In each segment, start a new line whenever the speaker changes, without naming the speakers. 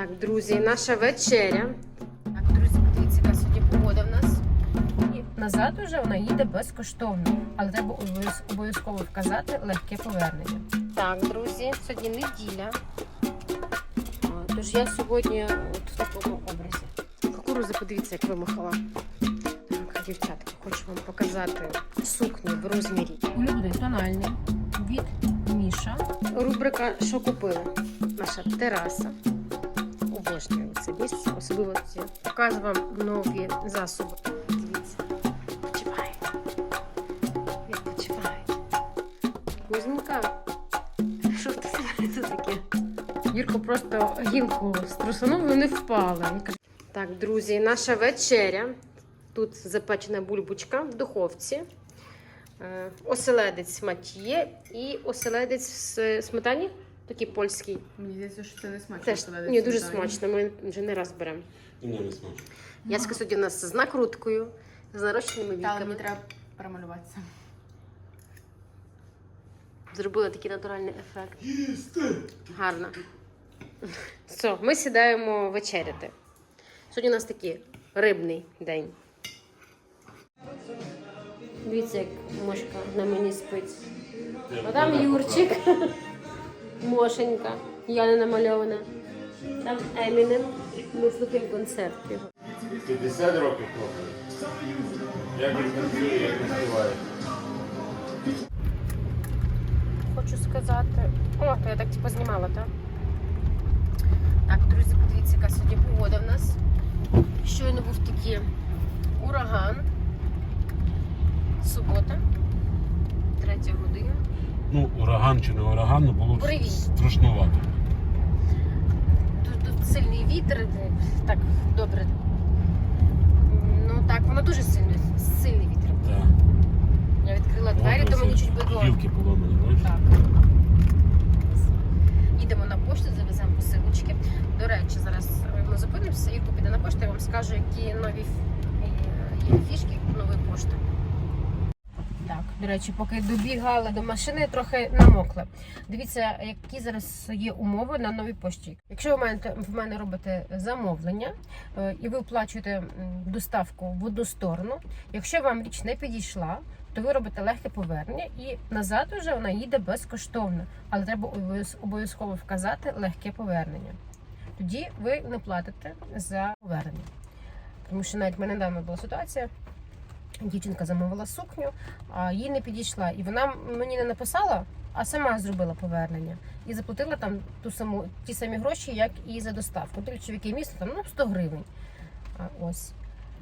Так, друзі, наша вечеря. Так, друзі, подивіться, яка сьогодні погода в нас. І назад уже вона їде безкоштовно, але треба обов'язково вказати легке повернення. Так, друзі, сьогодні неділя. Тож я сьогодні от в такому образі. Кукуруза, подивіться, як вимахала. Так, дівчатка, хочу вам показати сукню в розмірі. Улюблений тональний від Міша. Рубрика Що купили? Наша тераса. Обожнюю це місце, особливо ці. Покажу вам нові засоби. Дивіться, відпочивають. Відпочивають. Кузенька. Що це це таке? Юрко просто гілку струсанув і вони впали. Так, друзі, наша вечеря. Тут запечена бульбочка в духовці. Е, Оселедець матіє і оселедець з сметані, такий польський.
Мені здається, що це не смачно.
Теж
оселедець
ні, дуже смачно. Ми вже не раз беремо.
І мені не смачно.
Яська сьогодні у нас з накруткою, з нарощеними
Та, але
віками.
мені треба перемалюватися.
Зробили такий натуральний ефект. Гарно. Все, ми сідаємо вечеряти. Сьогодні у нас такий рибний день. Дивіться, як мошка на мені спить. А там Юрчик. Мошенька. Я не намальована. Там Емінем. Ми слухаємо концерт його.
50 років хлопець. Як він танцює, як він співає.
Хочу сказати. О, то я так типу знімала, так? Так, друзі, подивіться, яка сьогодні погода в нас. Щойно був такий ураган. Субота, третя година.
Ну, ураган чи не ураган, ну було
Привіт.
страшнувато.
Тут, тут сильний вітер, так добре. Ну так, воно дуже сильний, сильний вітер.
Так.
Я відкрила двері, то мені чуть бидло.
Гілки поломані, бачиш?
Так. Їдемо на пошту, завеземо посилочки. До речі, зараз ми зупинимося, Ірко піде на пошту, я вам скажу, які нові ф- е, є фішки нової пошти. До речі, поки добігали до машини, трохи намокли. Дивіться, які зараз є умови на новій пошті. Якщо ви в мене робите замовлення е, і ви оплачуєте доставку в одну сторону, якщо вам річ не підійшла, то ви робите легке повернення і назад уже вона їде безкоштовно, але треба обов'язково вказати легке повернення. Тоді ви не платите за повернення. Тому що навіть мене недавно була ситуація. Дівчинка замовила сукню, а їй не підійшла. І вона мені не написала, а сама зробила повернення. І заплатила там ту саму, ті самі гроші, як і за доставку. В яке місто там ну, 100 гривень. А, ось.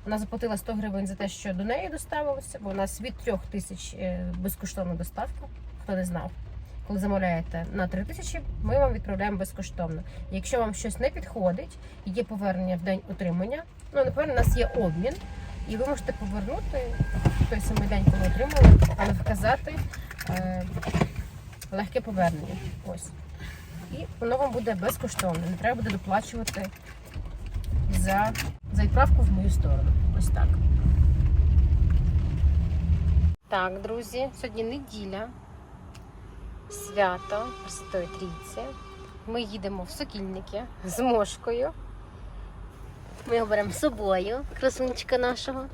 Вона заплатила 100 гривень за те, що до неї доставилося, бо у нас від 3 тисяч е, безкоштовна доставка, хто не знав. Коли замовляєте на 3 тисячі, ми вам відправляємо безкоштовно. Якщо вам щось не підходить, є повернення в день отримання. Ну, напевно, у нас є обмін, і ви можете повернути той самий день, коли отримали, але вказати е, легке повернення. Ось. І воно вам буде безкоштовно. Не треба буде доплачувати за, за відправку в мою сторону. Ось так. Так, друзі, сьогодні неділя, свято Пресвятої Трійці. Ми їдемо в Сокільники з мошкою. Ми його беремо з собою, красунчика нашого.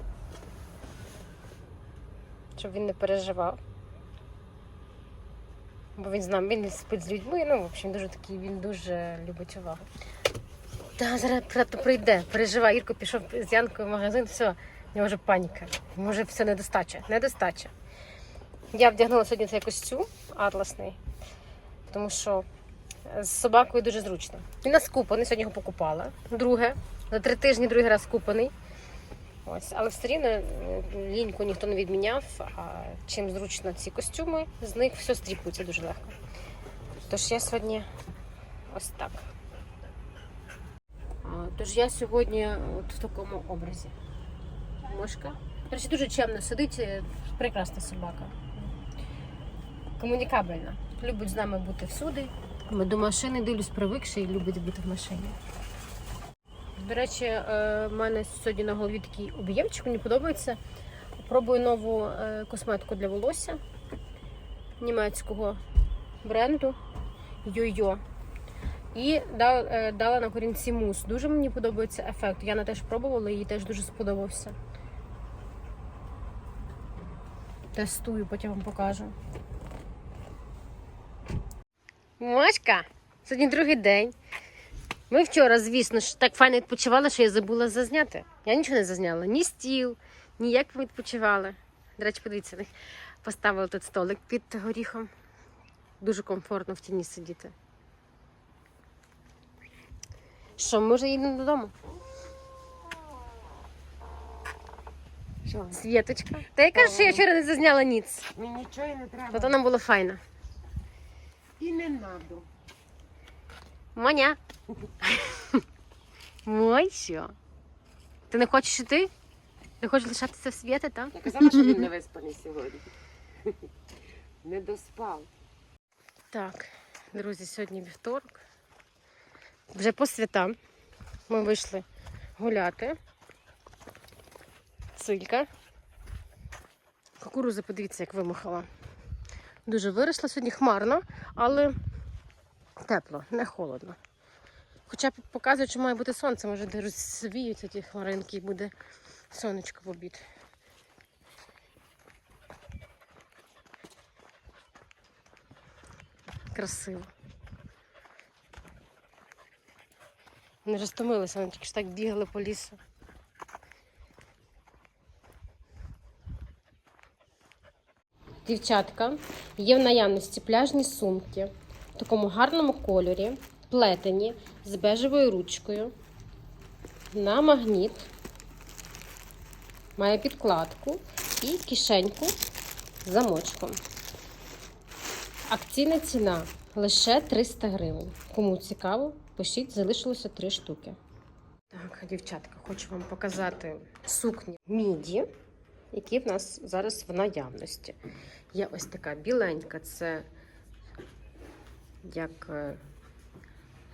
Щоб він не переживав. Бо він з нами, він спить з людьми. Ну, в общем, дуже такий, він дуже любить увагу. Та зараз тато прийде, переживай. Ірко пішов з Янкою в магазин, все, в нього вже паніка. Може, все недостача. Недостача. Я вдягнула сьогодні цей костюм атласний, тому що з собакою дуже зручно. Він нас купаний, сьогодні його покупала. Друге, за три тижні другий раз купаний. Ось, але все рівно е, ліньку ніхто не відміняв. А чим зручно ці костюми, з них все стріпується дуже легко. Тож я сьогодні ось так. Тож я сьогодні от в такому образі. Мошка. До речі, дуже чемно сидить, е, прекрасна собака. Комунікабельна. Любить з нами бути всюди. Ми до машини дивлюсь, привикши і любить бути в машині. До речі, е, в мене сьогодні на голові такий об'ємчик, мені подобається. Пробую нову е, косметику для волосся німецького бренду Йо-Йо. І дала, е, на корінці мус. Дуже мені подобається ефект. Яна теж пробувала, їй теж дуже сподобався. Тестую, потім вам покажу. Машка, сьогодні другий день. Ми вчора, звісно ж, так файно відпочивали, що я забула зазняти. Я нічого не зазняла, ні стіл, ні як ми відпочивали. До речі, подивіться, них поставили тут столик під горіхом. Дуже комфортно в тіні сидіти. Що, ми вже їдемо додому?
Що?
Світочка. Та я кажу, що я вчора не зазняла ніц.
Мені нічого і не треба.
Зато нам було файно.
І не надо.
Моня. Мой що? Ти не хочеш іти? Не хочеш лишатися в світі, так?
Я казала, що він не виспаний сьогодні. Не доспав.
Так, друзі, сьогодні вівторок. Вже по святам. Ми вийшли гуляти. Силька. Кукуруза, подивіться, як вимахала. Дуже виросла сьогодні хмарно, але тепло, не холодно. Хоча б показують, що має бути сонце, може, де розвіються ті хмаринки і буде сонечко в обід. Красиво. Вони вже вони тільки ж так бігали по лісу. Дівчатка, є в наявності пляжні сумки в такому гарному кольорі, плетені з бежевою ручкою на магніт. Має підкладку і кишеньку з замочком. Акційна ціна лише 300 гривень. Кому цікаво, пишіть, залишилося 3 штуки. Так, дівчатка, хочу вам показати сукні міді, які в нас зараз в наявності. Є ось така біленька, це як е,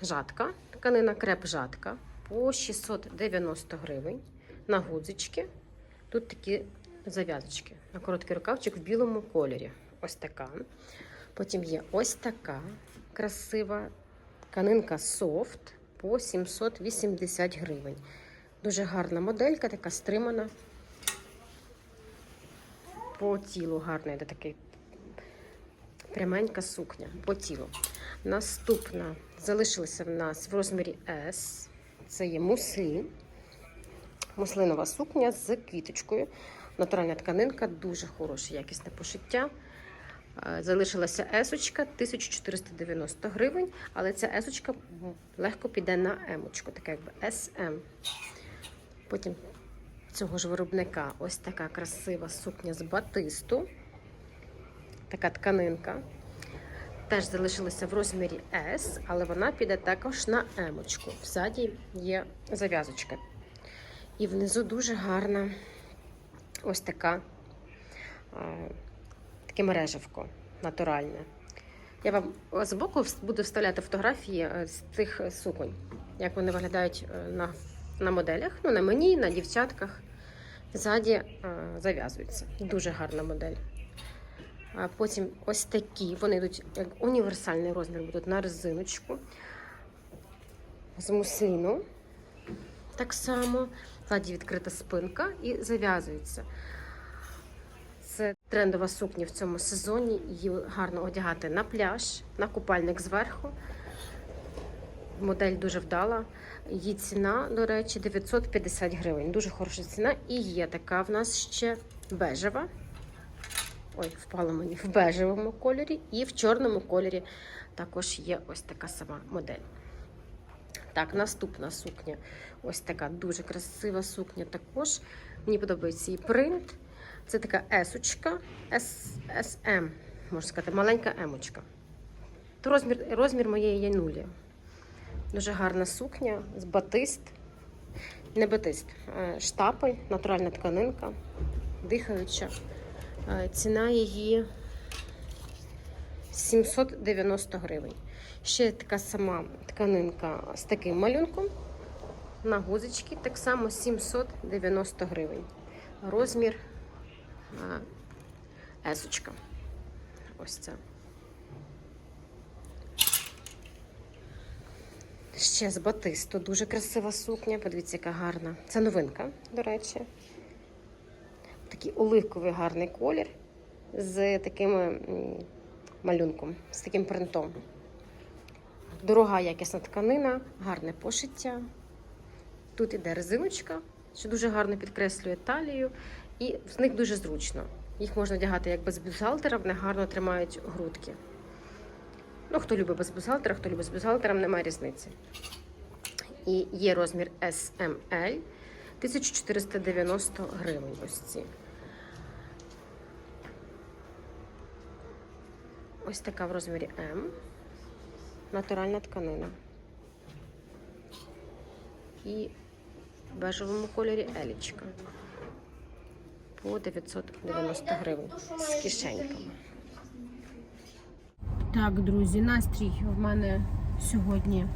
жатка, тканина креп жатка по 690 гривень на гудзички. Тут такі зав'язочки на короткий рукавчик в білому кольорі. Ось така. Потім є ось така красива тканинка софт по 780 гривень. Дуже гарна моделька, така стримана. По тілу гарна, йде такий пряменька сукня по тілу. Наступна залишилася в нас в розмірі S. Це є муслін. Муслинова сукня з квіточкою. Натуральна тканинка, дуже хороше, якісне пошиття. Е, Залишилася есочка 1490 гривень, але ця есочка легко піде на емочку, така якби SM. Потім цього ж виробника ось така красива сукня з батисту. Така тканинка. Теж залишилася в розмірі S, але вона піде також на емочку. Взаді є зав'язочка. І внизу дуже гарна ось така. таке мережевко натуральне. Я вам збоку буду вставляти фотографії е, з тих суконь, як вони виглядають е, на, на моделях, ну, на мені, на дівчатках. Ззаді е, зав'язуються. Дуже гарна модель. А потім ось такі, вони йдуть як універсальний розмір, будуть на резиночку. З мусліну. Так само. Ззаді відкрита спинка і зав'язується. Це трендова сукня в цьому сезоні. Її гарно одягати на пляж, на купальник зверху. Модель дуже вдала. Її ціна, до речі, 950 гривень. Дуже хороша ціна. І є така в нас ще бежева. Ой, впала мені в бежевому кольорі, і в чорному кольорі також є ось така сама модель. Так, наступна сукня. Ось така дуже красива сукня також. Мені подобається її принт. Це така есочка, SM, можна сказати, маленька емочка. То розмір, розмір моєї є нулі. Дуже гарна сукня з батист. Не батист, штапель, натуральна тканинка, дихаюча. Ціна її 790 гривень. Ще така сама тканинка з таким малюнком. На гузички так само 790 гривень. Розмір есочка. Ось це. Ще з батисту. Дуже красива сукня. Подивіться, яка гарна. Це новинка, до речі. Такий оливковий гарний колір з таким малюнком, з таким принтом. Дорога якісна тканина, гарне пошиття. Тут іде резиночка, що дуже гарно підкреслює талію, і з них дуже зручно. Їх можна одягати як без бюстгальтера, вони гарно тримають грудки. Ну, хто любить без бюстгальтера, хто любить з бюстгальтером, немає різниці. І є розмір SML 1490 гривень. Ось ці. Ось така в розмірі М. Натуральна тканина. І в бежевому кольорі Елічка. По 990 гривень з кишеньками. Так, друзі, настрій в мене сьогодні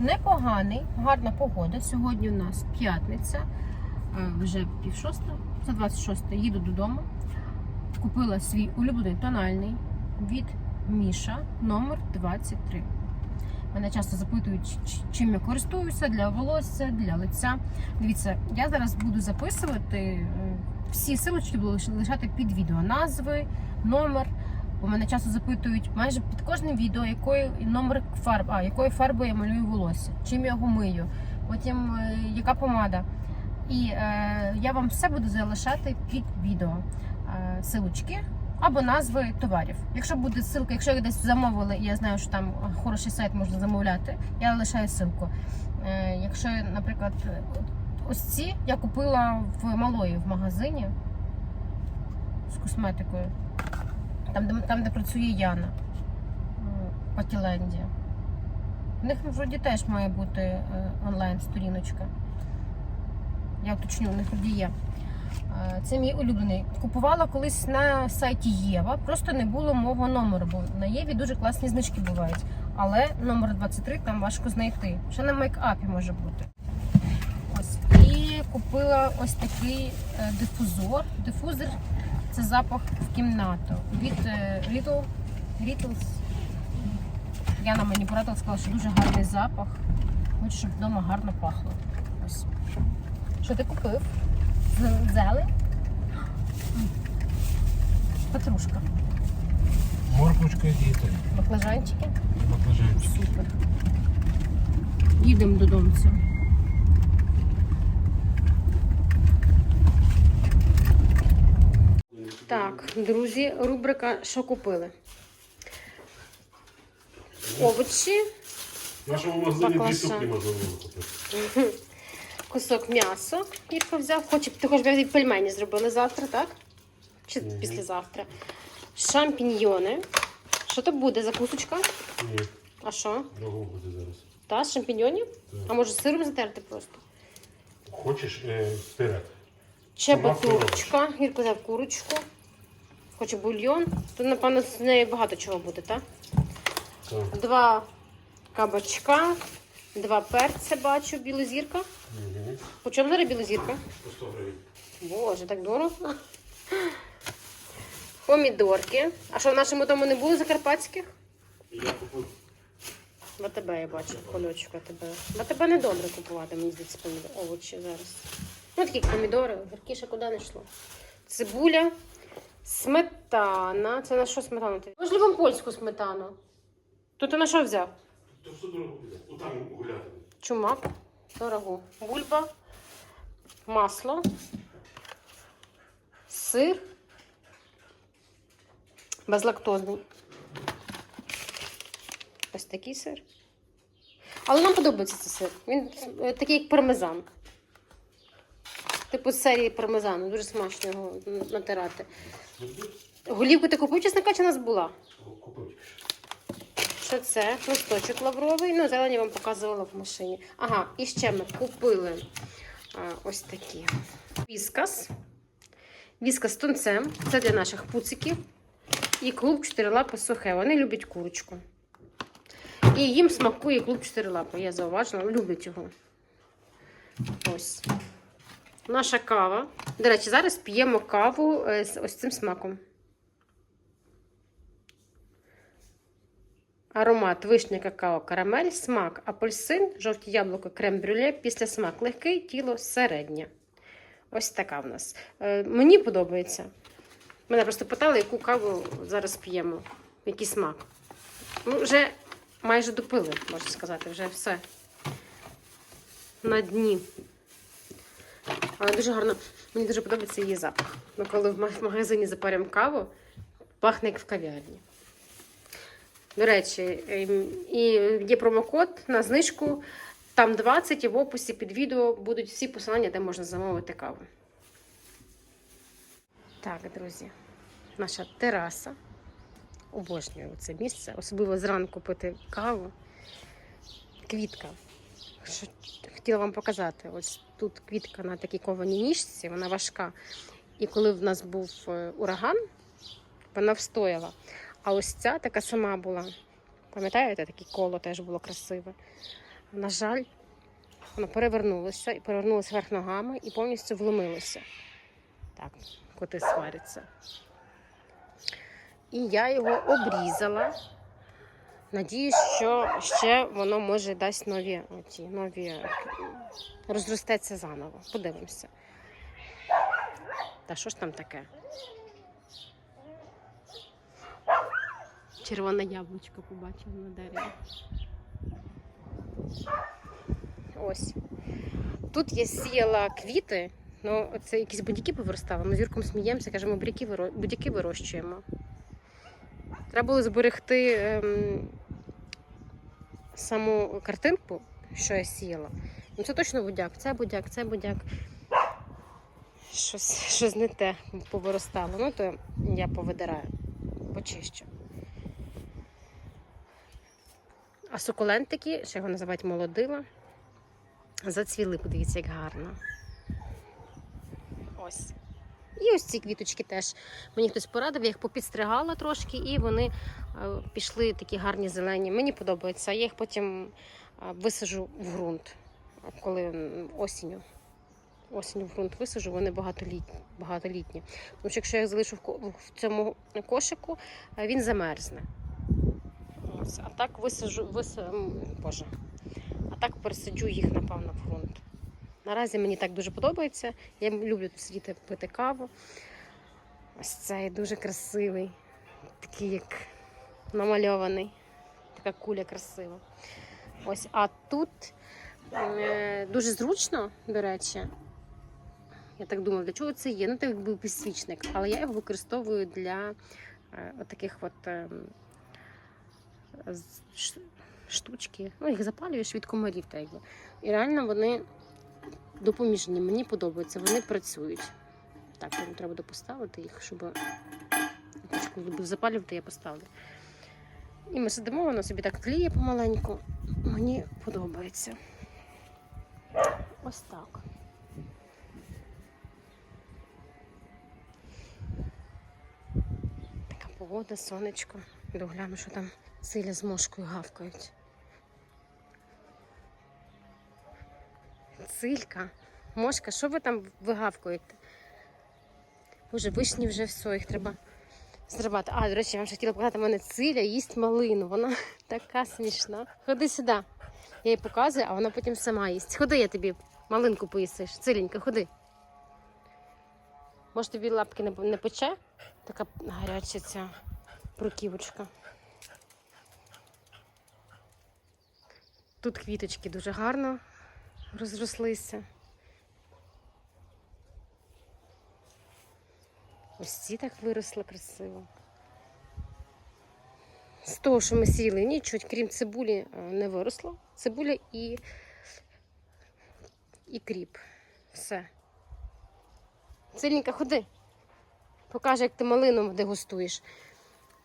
непоганий, гарна погода. Сьогодні у нас п'ятниця, е, вже пів шоста, це 26 їду додому. Купила свій улюблений тональний від Міша номер 23. Мене часто запитують, чим я користуюся для волосся, для лиця. Дивіться, я зараз буду записувати е, всі силочки буду лишати під відео. Назви, номер. Бо мене часто запитують майже під кожним відео, якою номер фарб, а якою фарбою я малюю волосся, чим я його мию, потім е, яка помада. І е, я вам все буду залишати під відео. Е, силочки або назви товарів. Якщо буде ссылка, якщо ви десь замовили, і я знаю, що там хороший сайт можна замовляти, я лишаю ссылку. Е, якщо, наприклад, ось ці я купила в малої в магазині з косметикою, там, де, там, де працює Яна е, по Тіленді. В них вроді теж має бути е, онлайн-сторіночка. Я уточню, у них вроді є. Е, Це мій улюблений. Купувала колись на сайті Єва, просто не було мого номеру, бо на Єві дуже класні знижки бувають. Але номер 23 там важко знайти. Ще на мейкапі може бути. Ось. І купила ось такий дифузор. Дифузор це запах в кімнату від е, Little, Littles. Яна мені порадила, сказала, що дуже гарний запах. Хочу, щоб вдома гарно пахло. Ось. Що ти купив? Зелень? М. Петрушка.
Морквочка діти.
Баклажанчики.
Баклажанчик.
Супер. Їдемо додому. Так, друзі, рубрика Що купили? Овочі,
В нашому магазині дві сукні можна було купити.
кусок м'яса. Ірка взяв. Хоче, ти хочеш взяти пельмені зробили завтра, так? Чи
Мгм.
післязавтра? Шампіньйони. Що то буде? Закусочка?
Ні,
А що?
другого буде зараз.
Та, з шампіньонів?
Так.
А може сиром затерти просто?
Хочеш е, вперед?
Чебатурочка. Гірко взяв курочку. Хоче бульйон. Тут, напевно, з нею багато чого буде, так?
Так.
Два кабачка, два перця бачу, білозірка.
Угу.
По чому зараз білозірка?
По 100 гривень.
Боже, так дорого. Помідорки. А що в нашому дому не було закарпатських?
Я купив.
В АТБ я бачу, кольочок АТБ. В АТБ не добре купувати, мені здається, помідори. Овочі зараз. Ну, такі помідори, гіркіше куди не йшло. Цибуля, сметана. Це на що сметана? ти? Можливо, вам польську сметану. То ти на що взяв?
То все дорого буде. Отам гуляти.
Чумак, дорогу. Бульба, масло, сир. Безлактозний. Ось такий сир. Але нам подобається цей сир. Він такий, як пармезан. Типу з серії пармезану. Дуже смачно його натирати. Голівку ти купив, чесно кажучи, у нас була.
Купив що.
Це? Листочок лавровий. Ну, зелені вам показувала в машині. Ага, і ще ми купили а, ось такі. Віскас. Віскас з тунцем. Це для наших пуциків. І клуб 4 лапи сухе. Вони люблять курочку. І їм смакує клуб 4 лапи. Я зауважила, люблять його. Ось. Наша кава. До речі, зараз п'ємо каву е, з ось цим смаком. Аромат вишня, какао, карамель, смак, апельсин, жовті яблука, крем-брюле, після смак легкий, тіло середнє. Ось така в нас. Е, мені подобається. Мене просто питали, яку каву зараз п'ємо, який смак. Ну, вже майже допили, можна сказати, вже все. На дні. Але дуже гарно, мені дуже подобається її запах. Ну, коли в магазині запарюємо каву, пахне як в кав'ярні. До речі, ем, і є промокод на знижку. Там 20 і в описі під відео будуть всі посилання, де можна замовити каву. Так, друзі, наша тераса. Обожнюю це місце, особливо зранку пити каву. Квітка. Що хотіла вам показати. Ось тут квітка на такій кованій ніжці, вона важка. І коли в нас був е, ураган, вона встояла. А ось ця така сама була. Пам'ятаєте, таке коло теж було красиве. На жаль, воно перевернулося і перевернулося вверх ногами і повністю вломилося. Так, коти сваряться. І я його обрізала. Надіюсь, що ще воно може дасть нові, оті, нові розростеться заново. Подивимося. Та що ж там таке? Червоне яблучко побачив на дереві. Ось. Тут я сіяла квіти, ну це якісь будь-які повиростали. Ми з Юрком сміємося, кажемо, будь-які вирощуємо. Треба було зберегти ем, саму картинку, що я сіяла. Ну це точно будяк, це будяк, це будяк. Щось, щось не те повиростало. Ну, то я повидираю, почищу. А сукулентики, ще його називають молодила, зацвіли, подивіться, як гарно. Ось. І ось ці квіточки теж. Мені хтось порадив, я їх попідстригала трошки, і вони е, пішли такі гарні зелені. Мені подобається. Я їх потім е, висажу в ґрунт, коли осінню. Осінню в ґрунт висажу, вони багатолітні. багатолітні. Тому що якщо я їх залишу в цьому кошику, е, він замерзне. Ось, а так висажу, вис... Боже. А так пересаджу їх, напевно, в ґрунт. Наразі мені так дуже подобається. Я люблю тут сидіти пити каву. Ось цей дуже красивий, такий як намальований. Така куля красива. Ось, а тут е, дуже зручно, до речі. Я так думаю, для чого це є? Ну, так якби підсвічник, але я його використовую для е, таких от. е, штучки. Ну, їх запалюєш від комарів. Так якби. І реально вони допоміжні. Мені подобаються, вони працюють. Так, мені треба буде поставити їх, щоб коли запалювати, я поставлю. І ми сидимо, воно собі так тліє помаленьку. Мені подобається. Ось так. Така погода, сонечко. Догляну, що там циля з мошкою гавкають. Цилька, мошка, що ви там вигавкуєте? Боже, вишні вже все, їх треба зривати. А, до речі, я вам ще хотіла показати, в мене циля їсть малину. Вона така смішна. Ходи сюди. Я їй показую, а вона потім сама їсть. Ходи, я тобі малинку поїсиш. Циленька, ходи. Може тобі лапки не, пече? Така гаряча ця бруківочка. Тут квіточки дуже гарно розрослися. Ось ці так виросли красиво. З того, що ми сіли, нічого, крім цибулі, е, не виросло. Цибуля і, і кріп. Все. Сильненька, ходи. Покаже, як ти малину дегустуєш.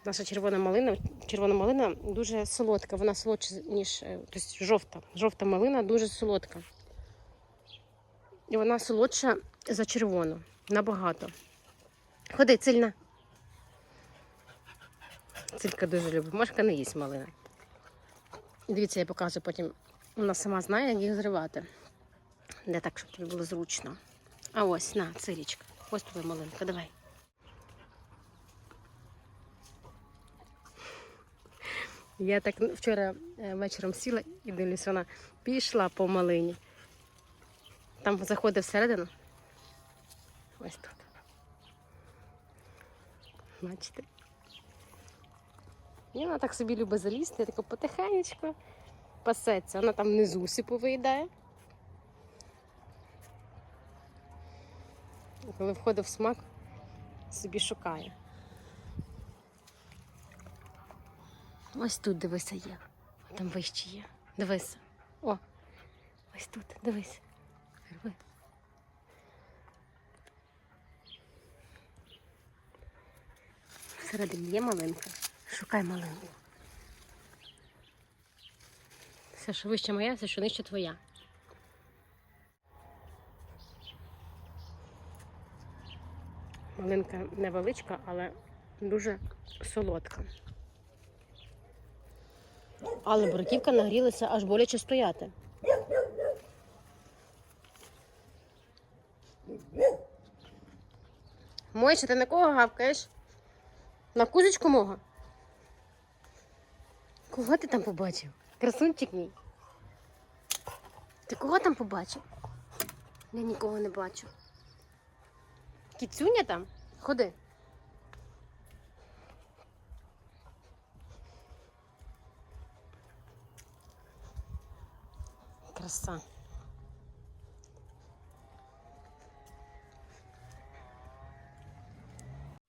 Наша червона малина, червона малина дуже солодка. Вона солодша, ніж тобто жовта. Жовта малина дуже солодка. І вона солодша за червону. Набагато. Ходи, цильна. Цилька дуже любить. Мошка не їсть малина. Дивіться, я покажу потім. Вона сама знає, як їх зривати. Де так, щоб тобі було зручно. А ось, на, цирічка. Ось твоя малинка, давай. Я так вчора е, вечором сіла і дивлюсь, вона пішла по малині. Там заходить всередину. Ось тут. Бачите? І вона так собі любить залізти, тако потихенечку пасеться. Вона там внизу сипу виїдає. І коли входить в смак, собі шукає. Ось тут дивися є. Там вище є. Дивися. О, ось тут, дивись. Рви. Всередині є малинка. Шукай малинку. Все, що вище моя, все, що нижче твоя. Малинка невеличка, але дуже солодка. Але бруківка нагрілася аж боляче стояти. Мойша, ти на кого гавкаєш? На кузочку мого? Кого ти там побачив? Красунчик мій. Ти кого там побачив? Я нікого не бачу. Кіцюня там? Ходи. Краса.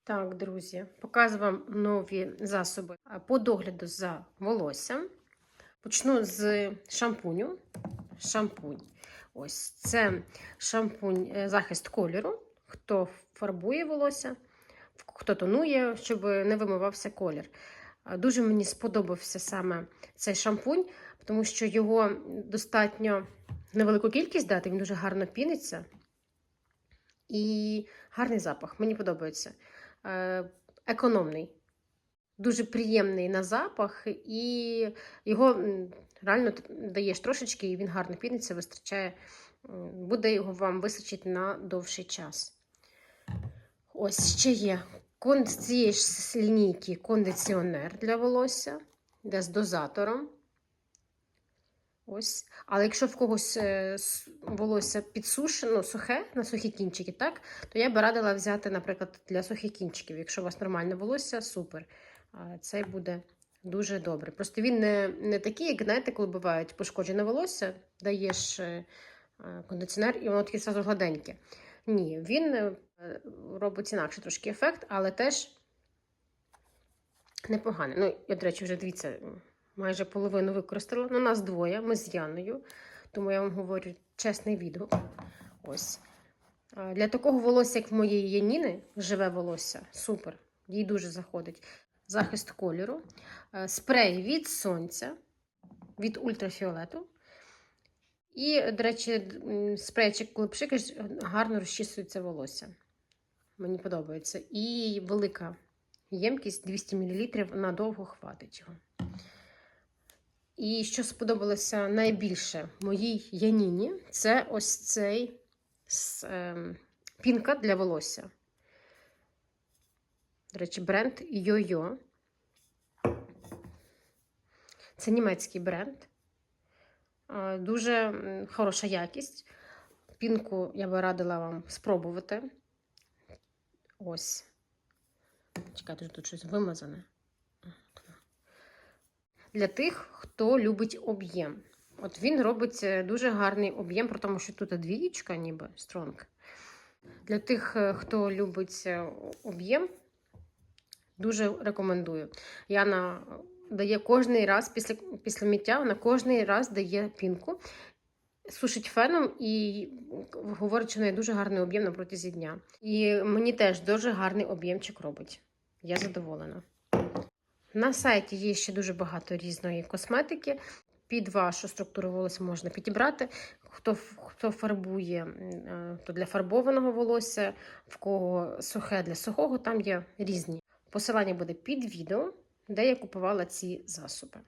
Так, друзі, показую вам нові засоби по догляду за волоссям. Почну з шампуню. Шампунь. Ось це шампунь е, захист кольору. Хто фарбує волосся, хто тонує, щоб не вимивався колір. Дуже мені сподобався саме цей шампунь, тому що його достатньо невелику кількість дати, він дуже гарно піниться. І гарний запах, мені подобається. Е, Економний, дуже приємний на запах, і його реально даєш трошечки, і він гарно піниться, вистачає, буде його вам вистачить на довший час. Ось ще є цієї ж лінійки кондиціонер для волосся, де з дозатором. Ось. Але якщо в когось е, волосся підсушено, ну, сухе, на сухі кінчики, так, то я би радила взяти, наприклад, для сухих кінчиків. Якщо у вас нормальне волосся, супер. Цей буде дуже добре. Просто він не, не такий, як знаєте, коли бувають пошкоджене волосся, даєш е, е, кондиціонер, і воно таке зразу гладеньке. Ні, він робить інакше трошки ефект, але теж непоганий. Ну, я, до речі, вже дивіться, майже половину використала. Ну, нас двоє, ми з Яною. Тому я вам говорю чесний відгук. Ось. Для такого волосся, як в моєї Яніни, живе волосся, супер. Їй дуже заходить. Захист кольору, е, спрей від сонця, від ультрафіолету. І, до речі, спрейчик, коли пшикаєш, гарно розчісується волосся. Мені подобається. І велика ємкість 200 мл надовго хватить його. І що сподобалося найбільше моїй Яніні, це ось цей ем, пінка для волосся. До речі, бренд Йо-Йо. Це німецький бренд. А, Дуже хороша якість. Пінку я би радила вам спробувати. Ось. Чекайте, тут щось вимазане. Для тих, хто любить об'єм. От він робить е, дуже гарний об'єм, при тому, що тут двієчка, ніби стронг. Для тих, е, хто любить е, об'єм, дуже рекомендую. Яна дає кожний раз після, після миття, вона кожний раз дає пінку, сушить феном і говорить, що в дуже гарний об'єм на протязі дня. І мені теж дуже гарний об'ємчик робить. Я задоволена. На сайті є ще дуже багато різної косметики. Під вашу структуру волосся можна підібрати. Хто, хто фарбує, е, то для фарбованого волосся, в кого сухе для сухого, там є різні. Посилання буде під відео, де я купувала ці засоби.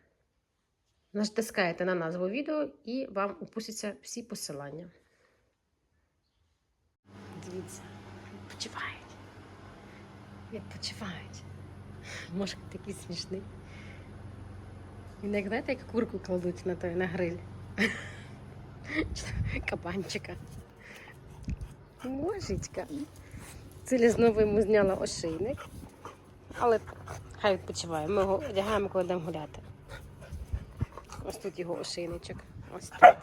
Натискаєте на назву відео і вам опустяться всі посилання. Дивіться, відпочивають. Відпочивають. Може, такий смішний. Він як знаєте, як курку кладуть на той на гриль. Кабанчика. Божечка. Циля знову йому зняла ошейник. Але хай відпочиває. Ми його одягаємо, коли йдемо гуляти. Ось тут його ошейничок. Ось тут.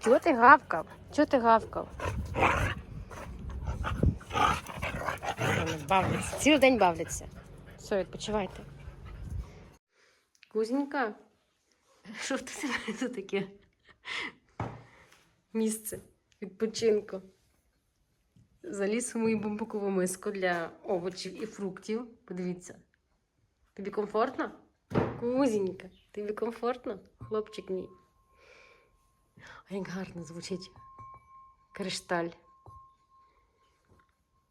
Чого ти гавкав? Чого ти гавкав? Бавляться. Цілий день бавляться. Все, відпочивайте. Кузенька, що в тебе тут таке місце відпочинку? Заліз у мою бамбукову миску для овочів і фруктів. Подивіться. Тобі комфортно? Кузенька, тобі комфортно? Хлопчик мій. А як гарно звучить кришталь.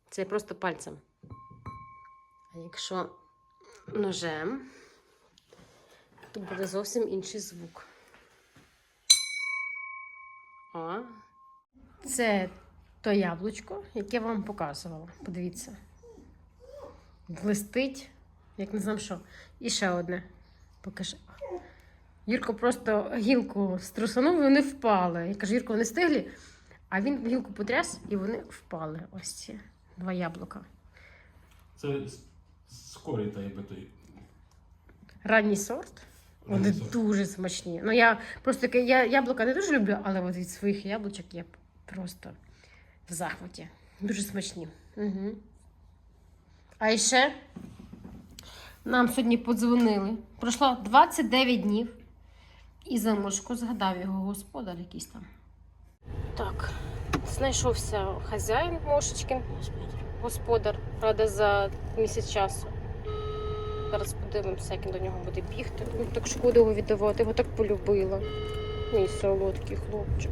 Це просто пальцем. А якщо ножем, то буде зовсім інший звук. О. Це то яблучко, яке я вам показувала. Подивіться. Блистить, як не знаю що. І ще одне. Покажи. Юрко просто гілку струсанув, і вони впали. Я кажу, Юрко, вони стиглі, а він гілку потряс і вони впали. Ось ці два яблука.
Це скорий та якби той.
Ранній сорт. Вони
сорт.
дуже смачні. Ну я просто таке- я яблука не дуже люблю, але от від своїх яблучок я просто в захваті. Дуже смачні. Угу. А ще нам сьогодні подзвонили. Пройшло 29 днів. І за мошку згадав його господар якийсь там. Так, знайшовся хазяїн Мошечкин, господар, рада за місяць часу. Зараз подивимося, як він до нього буде бігти. Ну, так шкода його віддавати, його так полюбила. Мій солодкий хлопчик.